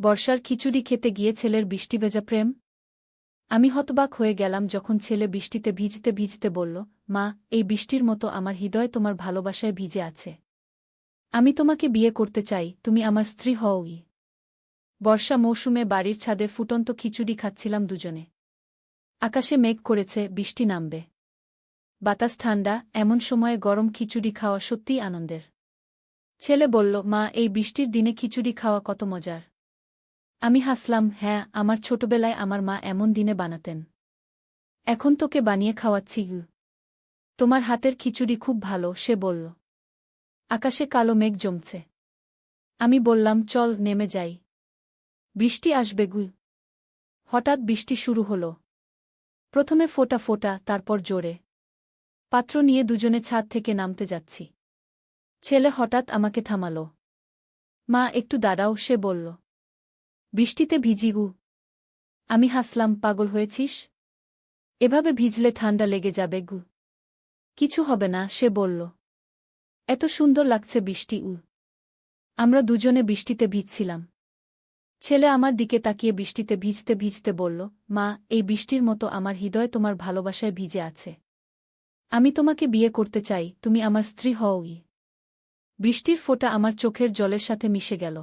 বর্ষার খিচুড়ি খেতে গিয়ে ছেলের বৃষ্টি ভেজা প্রেম? আমি হতবাক হয়ে গেলাম যখন ছেলে বৃষ্টিতে ভিজতে ভিজতে বলল, মা, এই বৃষ্টির মতো আমার হৃদয় তোমার ভালোবাসায় ভিজে আছে। আমি তোমাকে বিয়ে করতে চাই, তুমি আমার স্ত্রী হওই। বর্ষা মৌসুমে বাড়ির ছাদে ফুটন্ত খিচুড়ি খাচ্ছিলাম দুজনে। আকাশে মেঘ করেছে, বৃষ্টি নামবে। বাতাস ঠান্ডা, এমন সময়ে গরম খিচুড়ি খাওয়া সত্যিই আনন্দের। ছেলে বলল, মা, এই বৃষ্টির দিনে খিচুড়ি খাওয়া কত মজার। আমি হাসলাম হ্যাঁ আমার ছোটবেলায় আমার মা এমন দিনে বানাতেন। এখন তোকে বানিয়ে খাওয়াচ্ছি তোমার হাতের খিচুড়ি খুব ভালো, সে বলল। আকাশে কালো মেঘ জমছে। আমি বললাম, চল, নেমে যাই। বৃষ্টি আসবে, গু হঠাৎ বৃষ্টি শুরু হল। প্রথমে ফোটা ফোটা, তারপর জোরে। পাত্র নিয়ে দুজনে ছাদ থেকে নামতে যাচ্ছি। ছেলে হঠাৎ আমাকে থামাল। মা, একটু দাঁড়াও, সে বলল। বৃষ্টিতে ভিজিগু আমি হাসলাম, পাগল হয়েছিস? এভাবে ভিজলে ঠান্ডা লেগে যাবে গু। কিছু হবে না, সে বলল। এত সুন্দর লাগছে বৃষ্টি, উ। আমরা দুজনে বৃষ্টিতে ভিজছিলাম। ছেলে আমার দিকে তাকিয়ে বৃষ্টিতে ভিজতে ভিজতে বলল, মা, এই বৃষ্টির মতো আমার হৃদয় তোমার ভালোবাসায় ভিজে আছে। আমি তোমাকে বিয়ে করতে চাই, তুমি আমার স্ত্রী হওই বৃষ্টির ফোঁটা আমার চোখের জলের সাথে মিশে গেল।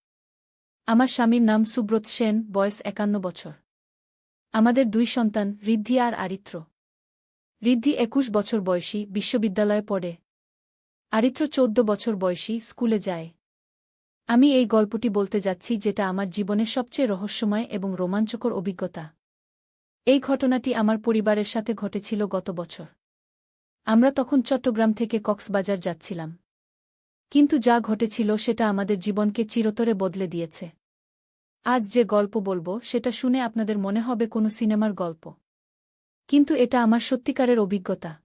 আমার স্বামীর নাম সুব্রত সেন, বয়স একান্ন বছর। আমাদের দুই সন্তান, ঋদ্ধি আর আরিত্র। ঋদ্ধি একুশ বছর বয়সী, বিশ্ববিদ্যালয়ে পড়ে। আরিত্র চৌদ্দ বছর বয়সী, স্কুলে যায়। আমি এই গল্পটি বলতে যাচ্ছি যেটা আমার জীবনের সবচেয়ে রহস্যময় এবং রোমাঞ্চকর অভিজ্ঞতা। এই ঘটনাটি আমার পরিবারের সাথে ঘটেছিল গত বছর। আমরা তখন চট্টগ্রাম থেকে কক্সবাজার যাচ্ছিলাম। কিন্তু যা ঘটেছিল সেটা আমাদের জীবনকে চিরতরে বদলে দিয়েছে। আজ যে গল্প বলব, সেটা শুনে আপনাদের মনে হবে কোনো সিনেমার গল্প। কিন্তু এটা আমার সত্যিকারের অভিজ্ঞতা।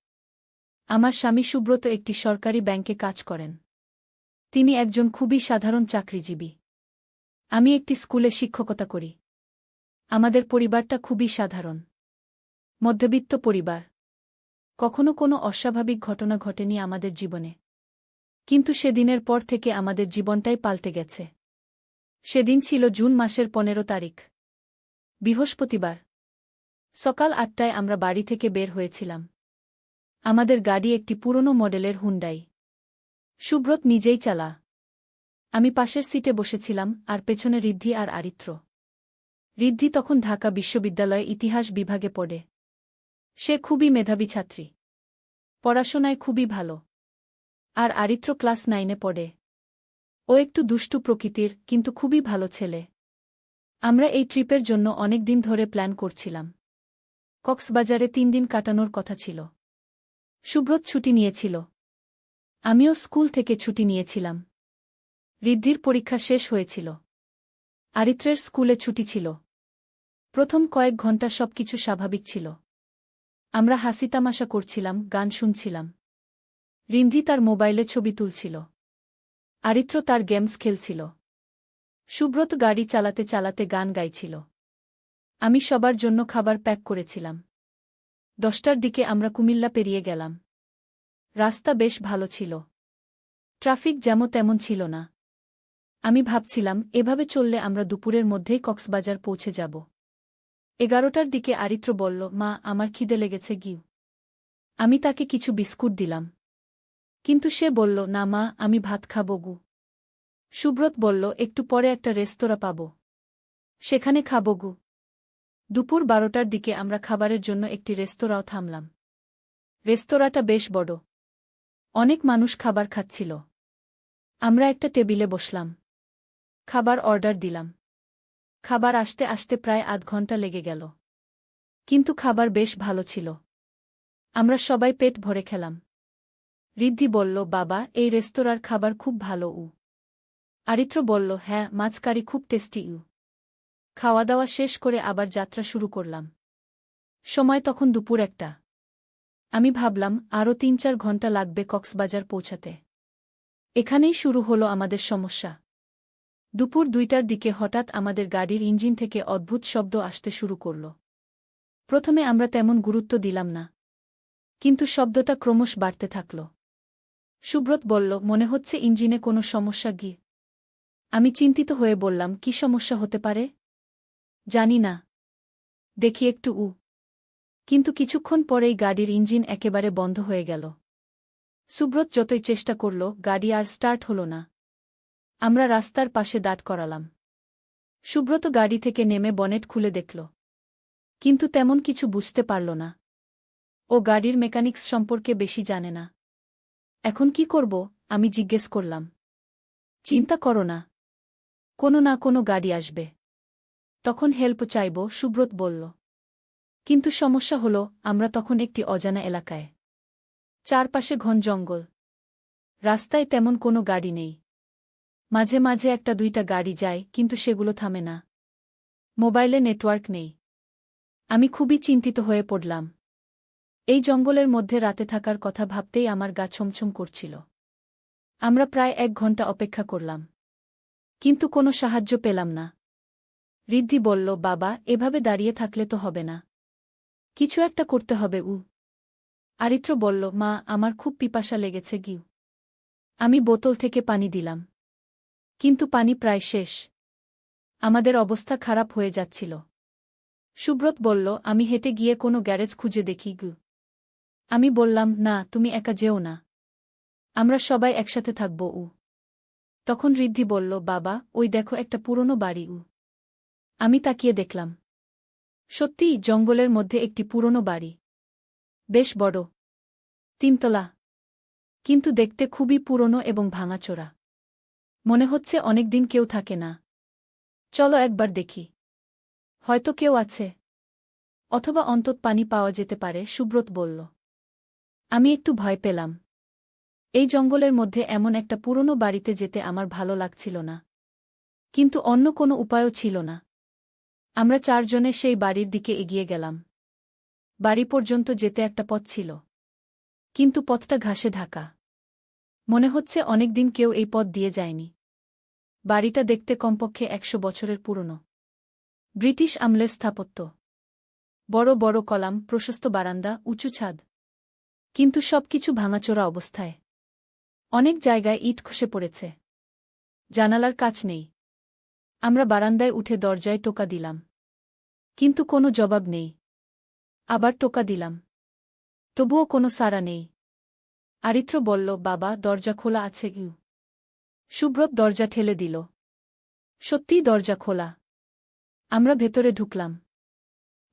আমার স্বামী সুব্রত একটি সরকারি ব্যাংকে কাজ করেন। তিনি একজন খুবই সাধারণ চাকরিজীবী। আমি একটি স্কুলে শিক্ষকতা করি। আমাদের পরিবারটা খুবই সাধারণ। মধ্যবিত্ত পরিবার। কখনো কোনো অস্বাভাবিক ঘটনা ঘটেনি আমাদের জীবনে। কিন্তু সেদিনের পর থেকে আমাদের জীবনটাই পাল্টে গেছে। সেদিন ছিল জুন মাসের পনেরো তারিখ। বৃহস্পতিবার। সকাল আটটায় আমরা বাড়ি থেকে বের হয়েছিলাম। আমাদের গাড়ি একটি পুরনো মডেলের হুন্ডাই। সুব্রত নিজেই চালা। আমি পাশের সিটে বসেছিলাম, আর পেছনে ঋদ্ধি আর আরিত্র। ঋদ্ধি তখন ঢাকা বিশ্ববিদ্যালয়ে ইতিহাস বিভাগে পড়ে। সে খুবই মেধাবী ছাত্রী। পড়াশোনায় খুবই ভালো। আর আরিত্র ক্লাস নাইনে পড়ে। ও একটু দুষ্টু প্রকৃতির, কিন্তু খুবই ভালো ছেলে। আমরা এই ট্রিপের জন্য অনেক দিন ধরে প্ল্যান করছিলাম। কক্সবাজারে তিন দিন কাটানোর কথা ছিল। সুব্রত ছুটি নিয়েছিল। আমিও স্কুল থেকে ছুটি নিয়েছিলাম। ঋদ্ধির পরীক্ষা শেষ হয়েছিল। আরিত্রের স্কুলে ছুটি ছিল। প্রথম কয়েক ঘণ্টা সবকিছু স্বাভাবিক ছিল। আমরা হাসিতামাশা করছিলাম, গান শুনছিলাম। রিন্ধি তার মোবাইলে ছবি তুলছিল। আরিত্র তার গেমস খেলছিল। সুব্রত গাড়ি চালাতে চালাতে গান গাইছিল। আমি সবার জন্য খাবার প্যাক করেছিলাম। দশটার দিকে আমরা কুমিল্লা পেরিয়ে গেলাম। রাস্তা বেশ ভালো ছিল। ট্রাফিক যেমন তেমন ছিল না। আমি ভাবছিলাম, এভাবে চললে আমরা দুপুরের মধ্যেই কক্সবাজার পৌঁছে যাব। এগারোটার দিকে আরিত্র বলল, মা, আমার খিদে লেগেছে গিউ আমি তাকে কিছু বিস্কুট দিলাম। কিন্তু সে বলল, না মা, আমি ভাত খাব গু। সুব্রত বলল, একটু পরে একটা রেস্তোরাঁ পাব। সেখানে খাব গু। দুপুর বারোটার দিকে আমরা খাবারের জন্য একটি রেস্তোরাঁও থামলাম। রেস্তোরাঁটা বেশ বড়। অনেক মানুষ খাবার খাচ্ছিল। আমরা একটা টেবিলে বসলাম। খাবার অর্ডার দিলাম। খাবার আসতে আসতে প্রায় আধ ঘণ্টা লেগে গেল। কিন্তু খাবার বেশ ভালো ছিল। আমরা সবাই পেট ভরে খেলাম। ঋদ্ধি বলল, বাবা, এই রেস্তোরাঁর খাবার খুব ভালো উ আরিত্র বলল হ্যাঁ মাছ কারি খুব টেস্টি ইউ খাওয়া দাওয়া শেষ করে আবার যাত্রা শুরু করলাম। সময় তখন দুপুর একটা। আমি ভাবলাম আরও তিন চার ঘণ্টা লাগবে কক্সবাজার পৌঁছাতে। এখানেই শুরু হলো আমাদের সমস্যা। দুপুর দুইটার দিকে হঠাৎ আমাদের গাড়ির ইঞ্জিন থেকে অদ্ভুত শব্দ আসতে শুরু করল। প্রথমে আমরা তেমন গুরুত্ব দিলাম না। কিন্তু শব্দটা ক্রমশ বাড়তে থাকল। সুব্রত বলল, মনে হচ্ছে ইঞ্জিনে কোনো সমস্যা গিয়ে আমি চিন্তিত হয়ে বললাম, কি সমস্যা হতে পারে? জানি না। দেখি একটু উ। কিন্তু কিছুক্ষণ পরেই গাড়ির ইঞ্জিন একেবারে বন্ধ হয়ে গেল। সুব্রত যতই চেষ্টা করল, গাড়ি আর স্টার্ট হল না। আমরা রাস্তার পাশে দাঁড় করালাম। সুব্রত গাড়ি থেকে নেমে বনেট খুলে দেখল। কিন্তু তেমন কিছু বুঝতে পারল না। ও গাড়ির মেকানিক্স সম্পর্কে বেশি জানে না। এখন কি করব? আমি জিজ্ঞেস করলাম। চিন্তা করো না। কোনো না কোনো গাড়ি আসবে। তখন হেল্প চাইব, সুব্রত বলল। কিন্তু সমস্যা হল, আমরা তখন একটি অজানা এলাকায়। চারপাশে ঘন জঙ্গল। রাস্তায় তেমন কোনো গাড়ি নেই। মাঝে মাঝে একটা দুইটা গাড়ি যায়, কিন্তু সেগুলো থামে না। মোবাইলে নেটওয়ার্ক নেই। আমি খুবই চিন্তিত হয়ে পড়লাম। এই জঙ্গলের মধ্যে রাতে থাকার কথা ভাবতেই আমার গা ছমছম করছিল। আমরা প্রায় এক ঘণ্টা অপেক্ষা করলাম। কিন্তু কোনো সাহায্য পেলাম না। ঋদ্ধি বলল, বাবা, এভাবে দাঁড়িয়ে থাকলে তো হবে না। কিছু একটা করতে হবে উ আরিত্র বলল, মা, আমার খুব পিপাসা লেগেছে, গিউ। আমি বোতল থেকে পানি দিলাম। কিন্তু পানি প্রায় শেষ। আমাদের অবস্থা খারাপ হয়ে যাচ্ছিল। সুব্রত বলল, আমি হেঁটে গিয়ে কোনো গ্যারেজ খুঁজে দেখি গু আমি বললাম, না, তুমি একা যেও না। আমরা সবাই একসাথে থাকব, উ। তখন ঋদ্ধি বলল, বাবা, ওই দেখো একটা পুরনো বাড়ি, উ। আমি তাকিয়ে দেখলাম। সত্যিই জঙ্গলের মধ্যে একটি পুরনো বাড়ি। বেশ বড়। তিনতলা। কিন্তু দেখতে খুবই পুরনো এবং ভাঙাচোরা। মনে হচ্ছে অনেকদিন কেউ থাকে না। চলো একবার দেখি। হয়তো কেউ আছে। অথবা অন্তত পানি পাওয়া যেতে পারে, সুব্রত বলল। আমি একটু ভয় পেলাম। এই জঙ্গলের মধ্যে এমন একটা পুরনো বাড়িতে যেতে আমার ভালো লাগছিল না। কিন্তু অন্য কোনো উপায়ও ছিল না। আমরা চারজনে সেই বাড়ির দিকে এগিয়ে গেলাম। বাড়ি পর্যন্ত যেতে একটা পথ ছিল। কিন্তু পথটা ঘাসে ঢাকা। মনে হচ্ছে অনেকদিন কেউ এই পথ দিয়ে যায়নি। বাড়িটা দেখতে কমপক্ষে একশো বছরের পুরনো। ব্রিটিশ আমলের স্থাপত্য। বড় বড় কলাম, প্রশস্ত বারান্দা, উঁচু ছাদ। কিন্তু সবকিছু ভাঙাচোরা অবস্থায়। অনেক জায়গায় ইট খসে পড়েছে। জানালার কাজ নেই। আমরা বারান্দায় উঠে দরজায় টোকা দিলাম। কিন্তু কোনো জবাব নেই। আবার টোকা দিলাম। তবুও কোনো সাড়া নেই। আরিত্র বলল, বাবা, দরজা খোলা আছে ইউ সুব্রত দরজা ঠেলে দিল। সত্যিই দরজা খোলা। আমরা ভেতরে ঢুকলাম।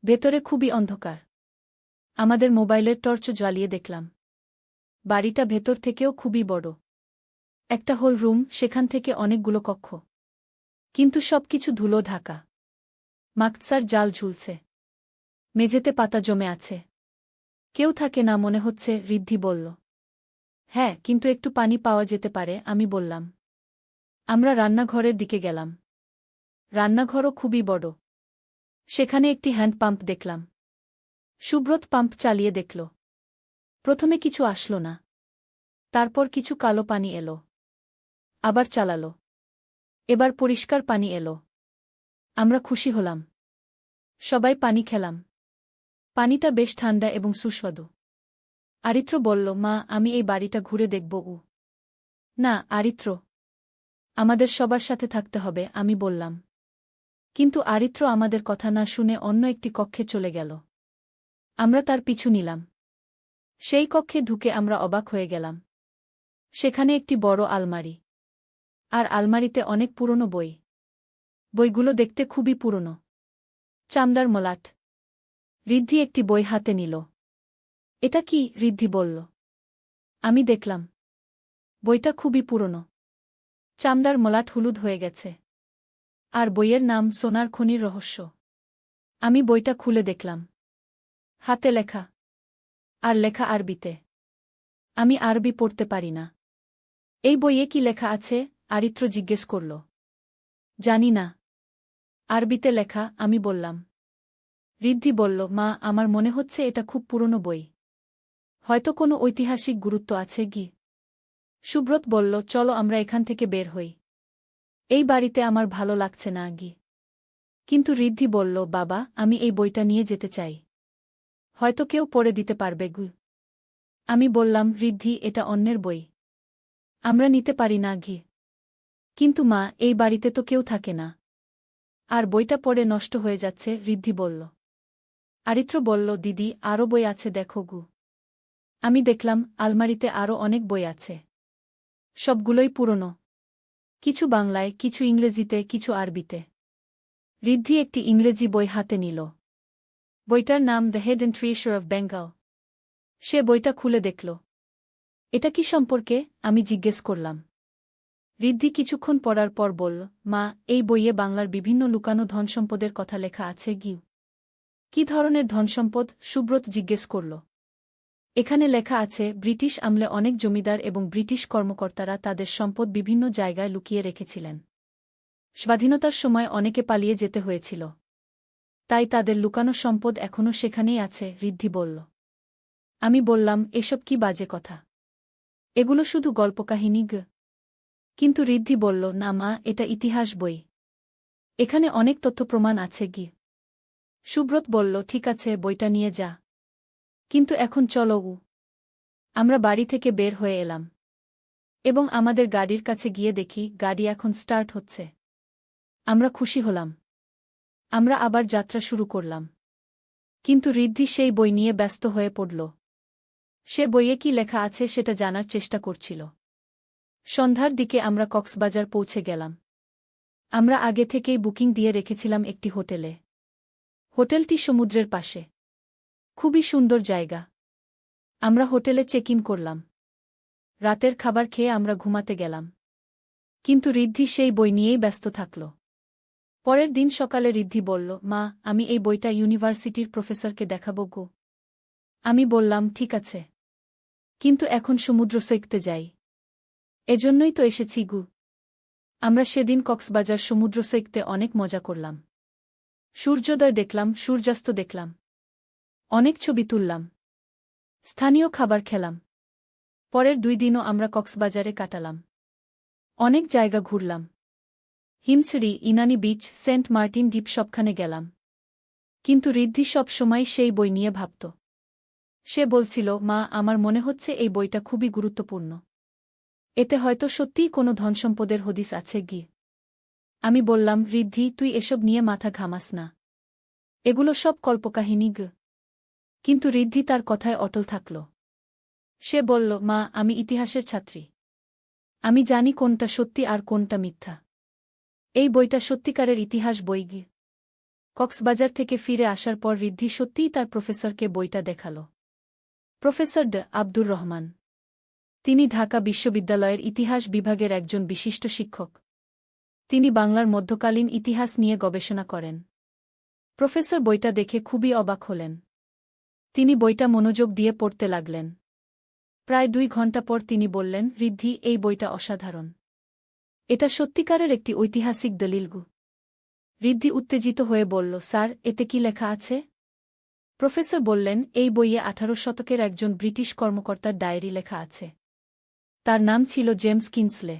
ভেতরে খুবই অন্ধকার। আমাদের মোবাইলের টর্চ জ্বালিয়ে দেখলাম। বাড়িটা ভেতর থেকেও খুবই বড়। একটা হোল রুম, সেখান থেকে অনেকগুলো কক্ষ। কিন্তু সবকিছু ধুলো ঢাকা। মাকসার জাল ঝুলছে। মেঝেতে পাতা জমে আছে। কেউ থাকে না, মনে হচ্ছে, ঋদ্ধি বলল। হ্যাঁ কিন্তু একটু পানি পাওয়া যেতে পারে, আমি বললাম। আমরা রান্নাঘরের দিকে গেলাম। রান্নাঘরও খুবই বড়। সেখানে একটি হ্যান্ড পাম্প দেখলাম। সুব্রত পাম্প চালিয়ে দেখল। প্রথমে কিছু আসলো না। তারপর কিছু কালো পানি এলো। আবার চালালো। এবার পরিষ্কার পানি এলো। আমরা খুশি হলাম। সবাই পানি খেলাম। পানিটা বেশ ঠান্ডা এবং সুস্বাদু। আরিত্র বলল, মা, আমি এই বাড়িটা ঘুরে দেখব, উ। না, আরিত্র। আমাদের সবার সাথে থাকতে হবে, আমি বললাম। কিন্তু আরিত্র আমাদের কথা না শুনে অন্য একটি কক্ষে চলে গেল। আমরা তার পিছু নিলাম। সেই কক্ষে ঢুকে আমরা অবাক হয়ে গেলাম। সেখানে একটি বড় আলমারি। আর আলমারিতে অনেক পুরনো বই। বইগুলো দেখতে খুবই পুরনো। চামড়ার মলাট। ঋদ্ধি একটি বই হাতে নিল। এটা কি? ঋদ্ধি বলল। আমি দেখলাম। বইটা খুবই পুরনো। চামড়ার মলাট হলুদ হয়ে গেছে। আর বইয়ের নাম সোনার খনির রহস্য। আমি বইটা খুলে দেখলাম। হাতে লেখা। আর লেখা আরবিতে। আমি আরবি পড়তে পারি না। এই বইয়ে কি লেখা আছে? আরিত্র জিজ্ঞেস করল। জানি না। আরবিতে লেখা, আমি বললাম। ঋদ্ধি বলল, মা, আমার মনে হচ্ছে এটা খুব পুরনো বই। হয়তো কোনো ঐতিহাসিক গুরুত্ব আছে গি সুব্রত বলল, চলো আমরা এখান থেকে বের হই। এই বাড়িতে আমার ভালো লাগছে না গি কিন্তু ঋদ্ধি বলল, বাবা, আমি এই বইটা নিয়ে যেতে চাই। হয়তো কেউ পড়ে দিতে পারবে গু আমি বললাম, ঋদ্ধি, এটা অন্যের বই। আমরা নিতে পারি না, ঘি। কিন্তু মা, এই বাড়িতে তো কেউ থাকে না। আর বইটা পড়ে নষ্ট হয়ে যাচ্ছে, ঋদ্ধি বলল। আরিত্র বলল, দিদি আরও বই আছে, দেখো গু আমি দেখলাম, আলমারিতে আরও অনেক বই আছে। সবগুলোই পুরনো। কিছু বাংলায়, কিছু ইংরেজিতে, কিছু আরবিতে। ঋদ্ধি একটি ইংরেজি বই হাতে নিল। বইটার নাম the head and treasure of Bengal. সে বইটা খুলে দেখল। এটা কি সম্পর্কে? আমি জিজ্ঞেস করলাম। ঋদ্ধি কিছুক্ষণ পড়ার পর বলল, মা, এই বইয়ে বাংলার বিভিন্ন লুকানো ধনসম্পদের কথা লেখা আছে, গিউ। কি ধরনের ধনসম্পদ? সুব্রত জিজ্ঞেস করল। এখানে লেখা আছে, ব্রিটিশ আমলে অনেক জমিদার এবং ব্রিটিশ কর্মকর্তারা তাদের সম্পদ বিভিন্ন জায়গায় লুকিয়ে রেখেছিলেন। স্বাধীনতার সময় অনেকে পালিয়ে যেতে হয়েছিল। তাই তাদের লুকানো সম্পদ এখনও সেখানেই আছে, ঋদ্ধি বলল। আমি বললাম, এসব কি বাজে কথা? এগুলো শুধু গল্পকাহিনী, গ। কিন্তু ঋদ্ধি বলল, না মা, এটা ইতিহাস বই। এখানে অনেক তথ্য প্রমাণ আছে, গি। সুব্রত বলল, ঠিক আছে, বইটা নিয়ে যা। কিন্তু এখন চলো, উ। আমরা বাড়ি থেকে বের হয়ে এলাম। এবং আমাদের গাড়ির কাছে গিয়ে দেখি, গাড়ি এখন স্টার্ট হচ্ছে। আমরা খুশি হলাম। আমরা আবার যাত্রা শুরু করলাম। কিন্তু ঋদ্ধি সেই বই নিয়ে ব্যস্ত হয়ে পড়ল। সে বইয়ে কি লেখা আছে সেটা জানার চেষ্টা করছিল। সন্ধ্যার দিকে আমরা কক্সবাজার পৌঁছে গেলাম। আমরা আগে থেকেই বুকিং দিয়ে রেখেছিলাম একটি হোটেলে। হোটেলটি সমুদ্রের পাশে। খুবই সুন্দর জায়গা। আমরা হোটেলে চেক ইন করলাম। রাতের খাবার খেয়ে আমরা ঘুমাতে গেলাম। কিন্তু ঋদ্ধি সেই বই নিয়েই ব্যস্ত থাকল। পরের দিন সকালে ঋদ্ধি বলল, মা, আমি এই বইটা ইউনিভার্সিটির প্রফেসরকে দেখাব গো। আমি বললাম, ঠিক আছে। কিন্তু এখন সমুদ্র সৈকতে যাই। এজন্যই তো এসেছি গু। আমরা সেদিন কক্সবাজার সমুদ্র সৈকতে অনেক মজা করলাম। সূর্যোদয় দেখলাম, সূর্যাস্ত দেখলাম। অনেক ছবি তুললাম। স্থানীয় খাবার খেলাম। পরের দুই দিনও আমরা কক্সবাজারে কাটালাম। অনেক জায়গা ঘুরলাম। Himchari, Inani beach, Saint Martin দ্বীপ সবখানে গেলাম। কিন্তু ঋদ্ধি সব সময় সেই বই নিয়ে ভাবত। সে বলছিল, মা, আমার মনে হচ্ছে এই বইটা খুবই গুরুত্বপূর্ণ। এতে হয়তো সত্যিই কোনো ধনসম্পদের হদিস আছে গি। আমি বললাম, ঋদ্ধি, তুই এসব নিয়ে মাথা ঘামাস না। এগুলো সব কল্পকাহিনী গ। কিন্তু ঋদ্ধি তার কথায় অটল থাকল। সে বলল, মা, আমি ইতিহাসের ছাত্রী। আমি জানি কোনটা সত্যি আর কোনটা মিথ্যা। এই বইটা সত্যিকারের ইতিহাস বই কক্সবাজার থেকে ফিরে আসার পর ঋদ্ধি সত্যিই তার প্রফেসরকে বইটা দেখাল। প্রফেসর ড আব্দুর রহমান। তিনি ঢাকা বিশ্ববিদ্যালয়ের ইতিহাস বিভাগের একজন বিশিষ্ট শিক্ষক। তিনি বাংলার মধ্যকালীন ইতিহাস নিয়ে গবেষণা করেন। প্রফেসর বইটা দেখে খুবই অবাক হলেন। তিনি বইটা মনোযোগ দিয়ে পড়তে লাগলেন। প্রায় দুই ঘণ্টা পর তিনি বললেন, ঋদ্ধি, এই বইটা অসাধারণ। এটা সত্যিকারের একটি ঐতিহাসিক দলিলগু। ঋদ্ধি উত্তেজিত হয়ে বলল, স্যার, এতে কি লেখা আছে? প্রফেসর বললেন, এই বইয়ে আঠারো শতকের একজন ব্রিটিশ কর্মকর্তার ডায়েরি লেখা আছে। তার নাম ছিল জেমস কিনসলে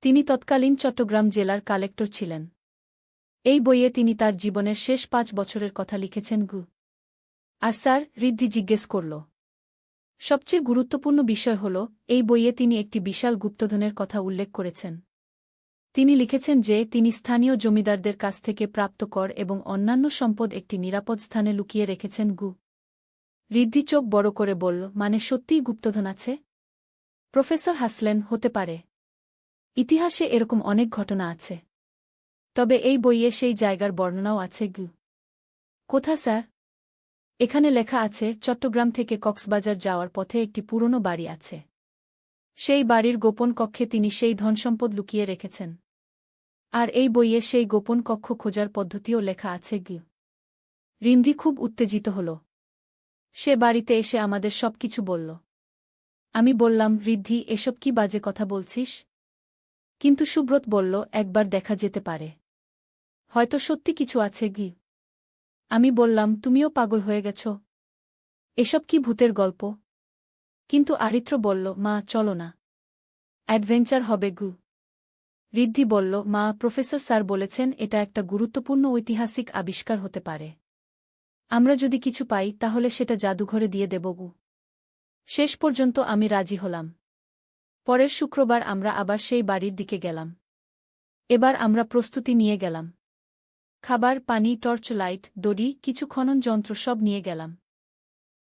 তিনি তৎকালীন চট্টগ্রাম জেলার কালেক্টর ছিলেন। এই বইয়ে তিনি তার জীবনের শেষ পাঁচ বছরের কথা লিখেছেন গু। আর স্যার, ঋদ্ধি জিজ্ঞেস করল সবচেয়ে গুরুত্বপূর্ণ বিষয় হল, এই বইয়ে তিনি একটি বিশাল গুপ্তধনের কথা উল্লেখ করেছেন। তিনি লিখেছেন যে, তিনি স্থানীয় জমিদারদের কাছ থেকে প্রাপ্ত কর এবং অন্যান্য সম্পদ একটি নিরাপদ স্থানে লুকিয়ে রেখেছেন গু। ঋদ্ধি চোখ বড় করে বলল মানে সত্যিই গুপ্তধন আছে? প্রফেসর হাসলেন, হতে পারে। ইতিহাসে এরকম অনেক ঘটনা আছে। তবে এই বইয়ে সেই জায়গার বর্ণনাও আছে গু। কোথা, স্যার? এখানে লেখা আছে, চট্টগ্রাম থেকে কক্সবাজার যাওয়ার পথে একটি পুরনো বাড়ি আছে। সেই বাড়ির গোপন কক্ষে তিনি সেই ধনসম্পদ লুকিয়ে রেখেছেন। আর এই বইয়ে সেই গোপন কক্ষ খোঁজার পদ্ধতিও লেখা আছে গি। রিন্দি খুব উত্তেজিত হল। সে বাড়িতে এসে আমাদের সব কিছু বলল। আমি বললাম ঋদ্ধি এসব কি বাজে কথা বলছিস? কিন্তু সুব্রত বলল, একবার দেখা যেতে পারে। হয়তো সত্যি কিছু আছে গি। আমি বললাম, তুমিও পাগল হয়ে গেছ। এসব কি ভূতের গল্প? কিন্তু আরিত্র বলল, মা, চলো না। অ্যাডভেঞ্চার হবে গু। ঋদ্ধি বলল, মা, প্রফেসর স্যার বলেছেন, এটা একটা গুরুত্বপূর্ণ ঐতিহাসিক আবিষ্কার হতে পারে। আমরা যদি কিছু পাই, তাহলে সেটা জাদুঘরে দিয়ে দেব গু। শেষ পর্যন্ত আমি রাজি হলাম। পরের শুক্রবার আমরা আবার সেই বাড়ির দিকে গেলাম। এবার আমরা প্রস্তুতি নিয়ে গেলাম। খাবার, পানি, টর্চ, লাইট, দড়ি, কিছু খনন যন্ত্র সব নিয়ে গেলাম।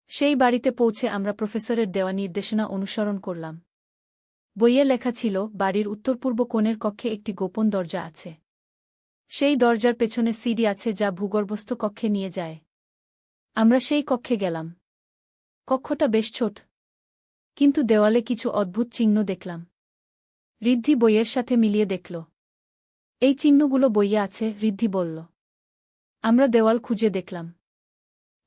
সেই বাড়িতে পৌঁছে আমরা প্রফেসরের দেওয়া নির্দেশনা অনুসরণ করলাম। বইয়ে লেখা ছিল, বাড়ির উত্তর-পূর্ব কোণের কক্ষে একটি গোপন দরজা আছে। সেই দরজার পেছনে সিডি আছে যা ভূগর্ভস্থ কক্ষে নিয়ে যায়। আমরা সেই কক্ষে গেলাম। কক্ষটা বেশ ছোট। কিন্তু দেওয়ালে কিছু অদ্ভুত চিহ্ন দেখলাম। ঋদ্ধি বইয়ের সাথে মিলিয়ে দেখল। এই চিহ্নগুলো বইয়ে আছে, ঋদ্ধি বলল। আমরা দেওয়াল খুঁজে দেখলাম।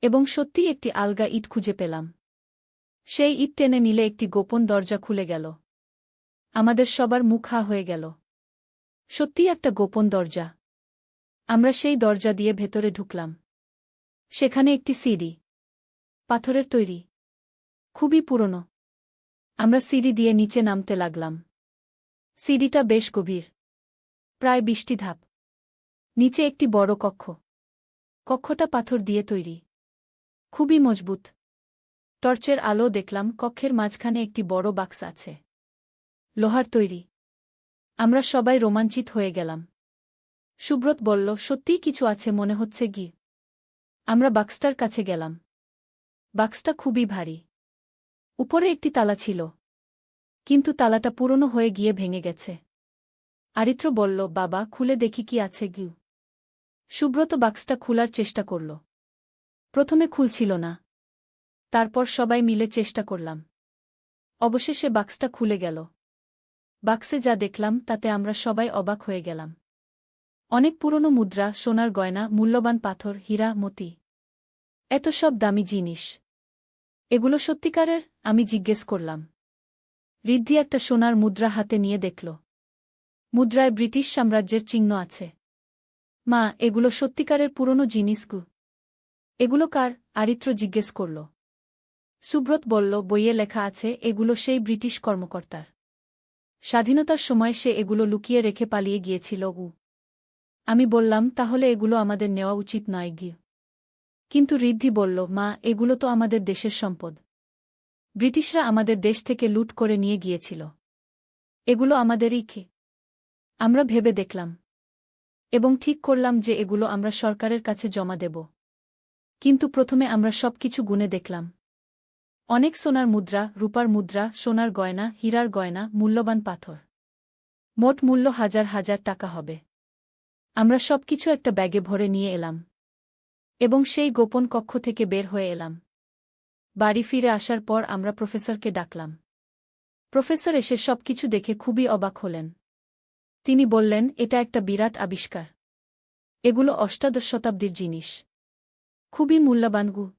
এবং সত্যি একটি আলগা ইট খুঁজে পেলাম। সেই ইট টেনে নিলে একটি গোপন দরজা খুলে গেল। আমাদের সবার মুখ হয়ে গেল। সত্যি একটা গোপন দরজা। আমরা সেই দরজা দিয়ে ভেতরে ঢুকলাম। সেখানে একটি সিডি। পাথরের তৈরি। খুবই পুরনো। আমরা সিডি দিয়ে নিচে নামতে লাগলাম। সিডিটা বেশ গভীর। প্রায় বিশটি ধাপ। নিচে একটি বড় কক্ষ। কক্ষটা পাথর দিয়ে তৈরি। খুবই মজবুত। টর্চের আলো দেখলাম, কক্ষের মাঝখানে একটি বড় বাক্স আছে। লোহার তৈরি। আমরা সবাই রোমাঞ্চিত হয়ে গেলাম। সুব্রত বলল, সত্যিই কিছু আছে, মনে হচ্ছে গি আমরা বাক্সটার কাছে গেলাম। বাক্সটা খুবই ভারী। উপরে একটি তালা ছিল। কিন্তু তালাটা পুরনো হয়ে গিয়ে ভেঙে গেছে। আরিত্র বলল, বাবা, খুলে দেখি কি আছে গিউ। সুব্রত বাক্সটা খোলার চেষ্টা করল। প্রথমে খুলছিল না। তারপর সবাই মিলে চেষ্টা করলাম। অবশেষে বাক্সটা খুলে গেল। বাক্সে যা দেখলাম, তাতে আমরা সবাই অবাক হয়ে গেলাম। অনেক পুরনো মুদ্রা, সোনার গয়না, মূল্যবান পাথর, হীরা, মতি। এত সব দামি জিনিস। এগুলো সত্যিকারের? আমি জিজ্ঞেস করলাম। ঋদ্ধি একটা সোনার মুদ্রা হাতে নিয়ে দেখল। মুদ্রায় ব্রিটিশ সাম্রাজ্যের চিহ্ন আছে। মা, এগুলো সত্যিকারের পুরনো জিনিস গু। এগুলো কার? আরিত্র জিজ্ঞেস করল। সুব্রত বলল, বইয়ে লেখা আছে, এগুলো সেই ব্রিটিশ কর্মকর্তার। স্বাধীনতার সময় সে এগুলো লুকিয়ে রেখে পালিয়ে গিয়েছিল উ আমি বললাম, তাহলে এগুলো আমাদের নেওয়া উচিত নয় গিয়ে কিন্তু ঋদ্ধি বলল, মা, এগুলো তো আমাদের দেশের সম্পদ। ব্রিটিশরা আমাদের দেশ থেকে লুট করে নিয়ে গিয়েছিল। এগুলো আমাদেরই খে আমরা ভেবে দেখলাম এবং ঠিক করলাম যে এগুলো আমরা সরকারের কাছে জমা দেব। কিন্তু প্রথমে আমরা সব কিছু গুনে দেখলাম। অনেক সোনার মুদ্রা, রূপার মুদ্রা, সোনার গয়না, হীরার গয়না, মূল্যবান পাথর। মোট মূল্য হাজার হাজার টাকা হবে। আমরা সব কিছু একটা ব্যাগে ভরে নিয়ে এলাম। এবং সেই গোপন কক্ষ থেকে বের হয়ে এলাম। বাড়ি ফিরে আসার পর আমরা প্রফেসরকে ডাকলাম। প্রফেসর এসে সব কিছু দেখে খুবই অবাক হলেন। তিনি বললেন, এটা একটা বিরাট আবিষ্কার। এগুলো অষ্টাদশ শতাব্দীর জিনিস। খুবই মূল্যবান গু।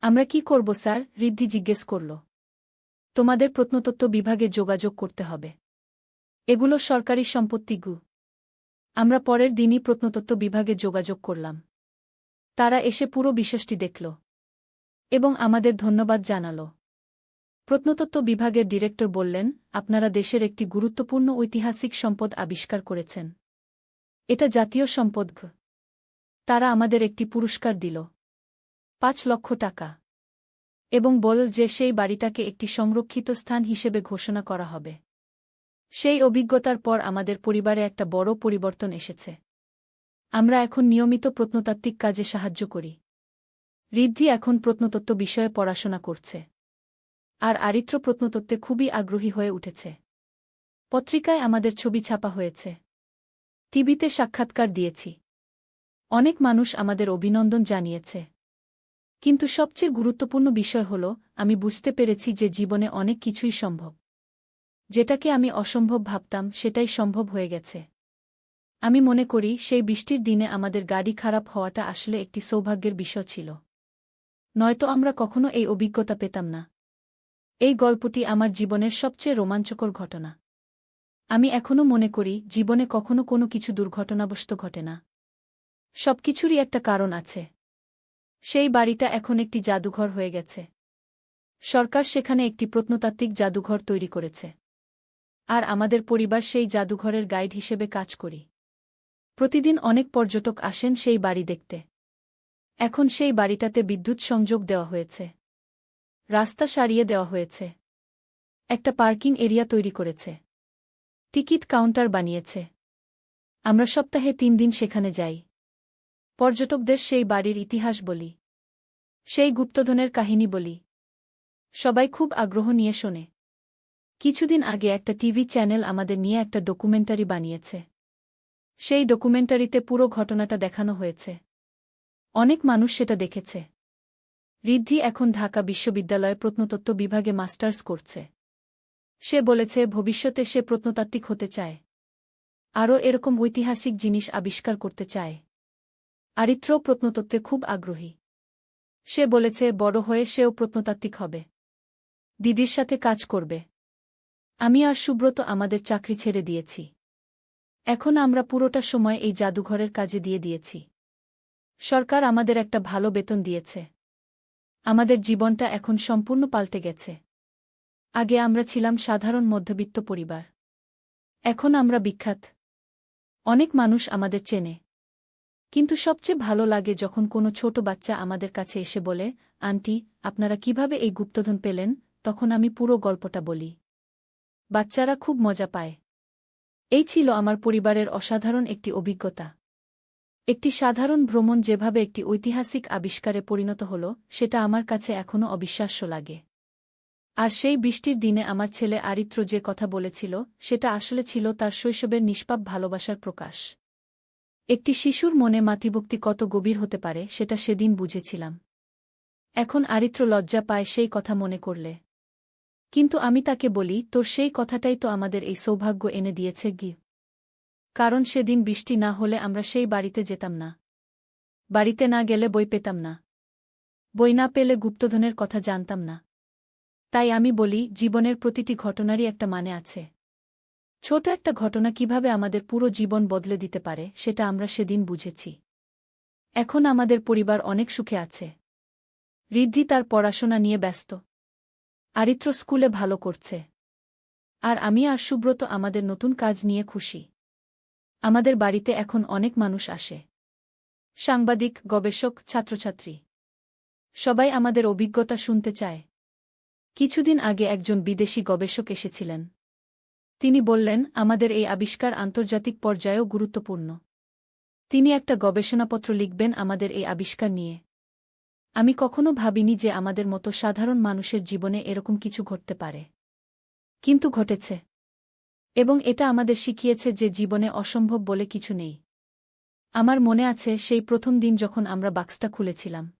আমরা কি করব, স্যার? ঋদ্ধি জিজ্ঞেস করল। তোমাদের প্রত্নতত্ত্ব বিভাগে যোগাযোগ করতে হবে। এগুলো সরকারি সম্পত্তি গু। আমরা পরের দিনই প্রত্নতত্ত্ব বিভাগে যোগাযোগ করলাম। তারা এসে পুরো বিষয়টি দেখল এবং আমাদের ধন্যবাদ জানাল। প্রত্নতত্ত্ব বিভাগের ডিরেক্টর বললেন, আপনারা দেশের একটি গুরুত্বপূর্ণ ঐতিহাসিক সম্পদ আবিষ্কার করেছেন। এটা জাতীয় সম্পদ তারা আমাদের একটি পুরস্কার দিল। পাঁচ লক্ষ টাকা। এবং বল যে সেই বাড়িটাকে একটি সংরক্ষিত স্থান হিসেবে ঘোষণা করা হবে। সেই অভিজ্ঞতার পর আমাদের পরিবারে একটা বড় পরিবর্তন এসেছে। আমরা এখন নিয়মিত প্রত্নতাত্ত্বিক কাজে সাহায্য করি। ঋদ্ধি এখন প্রত্নতত্ত্ব বিষয়ে পড়াশোনা করছে। আর আরিত্র প্রত্নতত্ত্বে খুবই আগ্রহী হয়ে উঠেছে। পত্রিকায় আমাদের ছবি ছাপা হয়েছে। টিভিতে সাক্ষাৎকার দিয়েছি। অনেক মানুষ আমাদের অভিনন্দন জানিয়েছে। কিন্তু সবচেয়ে গুরুত্বপূর্ণ বিষয় হল, আমি বুঝতে পেরেছি যে জীবনে অনেক কিছুই সম্ভব। যেটাকে আমি অসম্ভব ভাবতাম, সেটাই সম্ভব হয়ে গেছে। আমি মনে করি, সেই বৃষ্টির দিনে আমাদের গাড়ি খারাপ হওয়াটা আসলে একটি সৌভাগ্যের বিষয় ছিল। নয়তো আমরা কখনো এই অভিজ্ঞতা পেতাম না। এই গল্পটি আমার জীবনের সবচেয়ে রোমাঞ্চকর ঘটনা। আমি এখনও মনে করি, জীবনে কখনো কোনো কিছু দুর্ঘটনাবশত ঘটে না। সবকিছুরই একটা কারণ আছে। সেই বাড়িটা এখন একটি জাদুঘর হয়ে গেছে। সরকার সেখানে একটি প্রত্নতাত্ত্বিক জাদুঘর তৈরি করেছে। আর আমাদের পরিবার সেই জাদুঘরের গাইড হিসেবে কাজ করি। প্রতিদিন অনেক পর্যটক আসেন সেই বাড়ি দেখতে। এখন সেই বাড়িটাতে বিদ্যুৎ সংযোগ দেওয়া হয়েছে। রাস্তা সারিয়ে দেওয়া হয়েছে। একটা পার্কিং এরিয়া তৈরি করেছে। টিকিট কাউন্টার বানিয়েছে। আমরা সপ্তাহে তিন দিন সেখানে যাই। পর্যটকদের সেই বাড়ির ইতিহাস বলি। সেই গুপ্তধনের কাহিনী বলি। সবাই খুব আগ্রহ নিয়ে শোনে। কিছুদিন আগে একটা টিভি চ্যানেল আমাদের নিয়ে একটা ডকুমেন্টারি বানিয়েছে। সেই ডকুমেন্টারিতে পুরো ঘটনাটা দেখানো হয়েছে। অনেক মানুষ সেটা দেখেছে। ঋদ্ধি এখন ঢাকা বিশ্ববিদ্যালয়ে প্রত্নতত্ত্ব বিভাগে মাস্টার্স করছে। সে বলেছে, ভবিষ্যতে সে প্রত্নতাত্ত্বিক হতে চায়। আরও এরকম ঐতিহাসিক জিনিস আবিষ্কার করতে চায়। আরিত্র প্রত্নতত্ত্বে খুব আগ্রহী। সে বলেছে, বড় হয়ে সেও প্রত্নতাত্ত্বিক হবে। দিদির সাথে কাজ করবে। আমি আর সুব্রত আমাদের চাকরি ছেড়ে দিয়েছি। এখন আমরা পুরোটা সময় এই জাদুঘরের কাজে দিয়ে দিয়েছি। সরকার আমাদের একটা ভালো বেতন দিয়েছে। আমাদের জীবনটা এখন সম্পূর্ণ পাল্টে গেছে। আগে আমরা ছিলাম সাধারণ মধ্যবিত্ত পরিবার। এখন আমরা বিখ্যাত। অনেক মানুষ আমাদের চেনে। কিন্তু সবচেয়ে ভালো লাগে যখন কোনো ছোট বাচ্চা আমাদের কাছে এসে বলে, আন্টি, আপনারা কীভাবে এই গুপ্তধন পেলেন? তখন আমি পুরো গল্পটা বলি। বাচ্চারা খুব মজা পায়। এই ছিল আমার পরিবারের অসাধারণ একটি অভিজ্ঞতা। একটি সাধারণ ভ্রমণ যেভাবে একটি ঐতিহাসিক আবিষ্কারে পরিণত হল, সেটা আমার কাছে এখনও অবিশ্বাস্য লাগে। আর সেই বৃষ্টির দিনে আমার ছেলে আরিত্র যে কথা বলেছিল, সেটা আসলে ছিল তার শৈশবের নিষ্পাপ ভালোবাসার প্রকাশ। একটি শিশুর মনে মাতৃভক্তি কত গভীর হতে পারে, সেটা সেদিন বুঝেছিলাম। এখন আরিত্র লজ্জা পায় সেই কথা মনে করলে। কিন্তু আমি তাকে বলি, তোর সেই কথাটাই তো আমাদের এই সৌভাগ্য এনে দিয়েছে গি কারণ সেদিন বৃষ্টি না হলে আমরা সেই বাড়িতে যেতাম না। বাড়িতে না গেলে বই পেতাম না। বই না পেলে গুপ্তধনের কথা জানতাম না। তাই আমি বলি, জীবনের প্রতিটি ঘটনারই একটা মানে আছে। ছোট একটা ঘটনা কীভাবে আমাদের পুরো জীবন বদলে দিতে পারে, সেটা আমরা সেদিন বুঝেছি। এখন আমাদের পরিবার অনেক সুখে আছে। ঋদ্ধি তার পড়াশোনা নিয়ে ব্যস্ত। আরিত্র স্কুলে ভালো করছে। আর আমি আর সুব্রত আমাদের নতুন কাজ নিয়ে খুশি। আমাদের বাড়িতে এখন অনেক মানুষ আসে। সাংবাদিক, গবেষক, ছাত্রছাত্রী। সবাই আমাদের অভিজ্ঞতা শুনতে চায়। কিছুদিন আগে একজন বিদেশি গবেষক এসেছিলেন। তিনি বললেন, আমাদের এই আবিষ্কার আন্তর্জাতিক পর্যায়েও গুরুত্বপূর্ণ। তিনি একটা গবেষণাপত্র লিখবেন আমাদের এই আবিষ্কার নিয়ে। আমি কখনো ভাবিনি যে আমাদের মতো সাধারণ মানুষের জীবনে এরকম কিছু ঘটতে পারে। কিন্তু ঘটেছে। এবং এটা আমাদের শিখিয়েছে যে জীবনে অসম্ভব বলে কিছু নেই। আমার মনে আছে সেই প্রথম দিন যখন আমরা বাক্সটা খুলেছিলাম।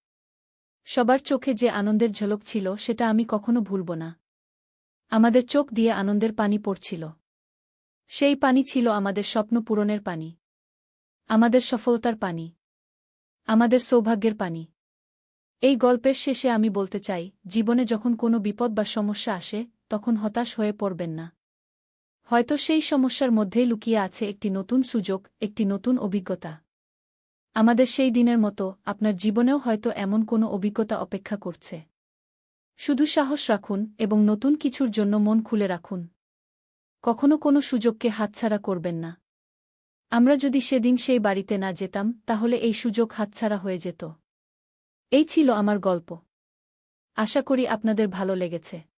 সবার চোখে যে আনন্দের ঝলক ছিল সেটা আমি কখনো ভুলব না। আমাদের চোখ দিয়ে আনন্দের পানি পড়ছিল। সেই পানি ছিল আমাদের স্বপ্ন পূরণের পানি। আমাদের সফলতার পানি। আমাদের সৌভাগ্যের পানি। এই গল্পের শেষে আমি বলতে চাই, জীবনে যখন কোনো বিপদ বা সমস্যা আসে, তখন হতাশ হয়ে পড়বেন না। হয়তো সেই সমস্যার মধ্যেই লুকিয়ে আছে একটি নতুন সুযোগ, একটি নতুন অভিজ্ঞতা। আমাদের সেই দিনের মতো, আপনার জীবনেও হয়তো এমন কোনো অভিজ্ঞতা অপেক্ষা করছে। শুধু সাহস রাখুন এবং নতুন কিছুর জন্য মন খুলে রাখুন। কখনো কোনো সুযোগকে হাতছাড়া করবেন না। আমরা যদি সেদিন সেই বাড়িতে না যেতাম, তাহলে এই সুযোগ হাতছাড়া হয়ে যেত। এই ছিল আমার গল্প। আশা করি আপনাদের ভালো লেগেছে।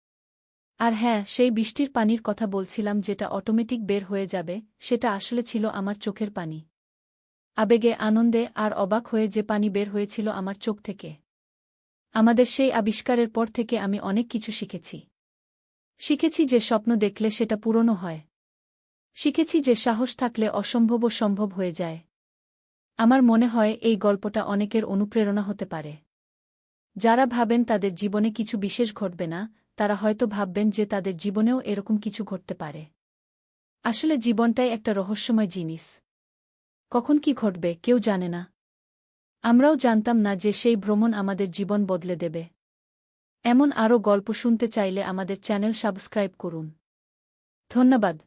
আর হ্যাঁ সেই বৃষ্টির পানির কথা বলছিলাম যেটা অটোমেটিক বের হয়ে যাবে, সেটা আসলে ছিল আমার চোখের পানি। আবেগে, আনন্দে আর অবাক হয়ে যে পানি বের হয়েছিল আমার চোখ থেকে। আমাদের সেই আবিষ্কারের পর থেকে আমি অনেক কিছু শিখেছি। শিখেছি যে স্বপ্ন দেখলে সেটা পূরণও হয়। শিখেছি যে সাহস থাকলে অসম্ভবও সম্ভব হয়ে যায়। আমার মনে হয় এই গল্পটা অনেকের অনুপ্রেরণা হতে পারে। যারা ভাবেন তাদের জীবনে কিছু বিশেষ ঘটবে না তারা হয়তো ভাববেন যে তাদের জীবনেও এরকম কিছু ঘটতে পারে। আসলে জীবনটাই একটা রহস্যময় জিনিস। কখন কি ঘটবে, কেউ জানে না। আমরাও জানতাম না যে সেই ভ্রমণ আমাদের জীবন বদলে দেবে। এমন আরও গল্প শুনতে চাইলে আমাদের চ্যানেল সাবস্ক্রাইব করুন। ধন্যবাদ।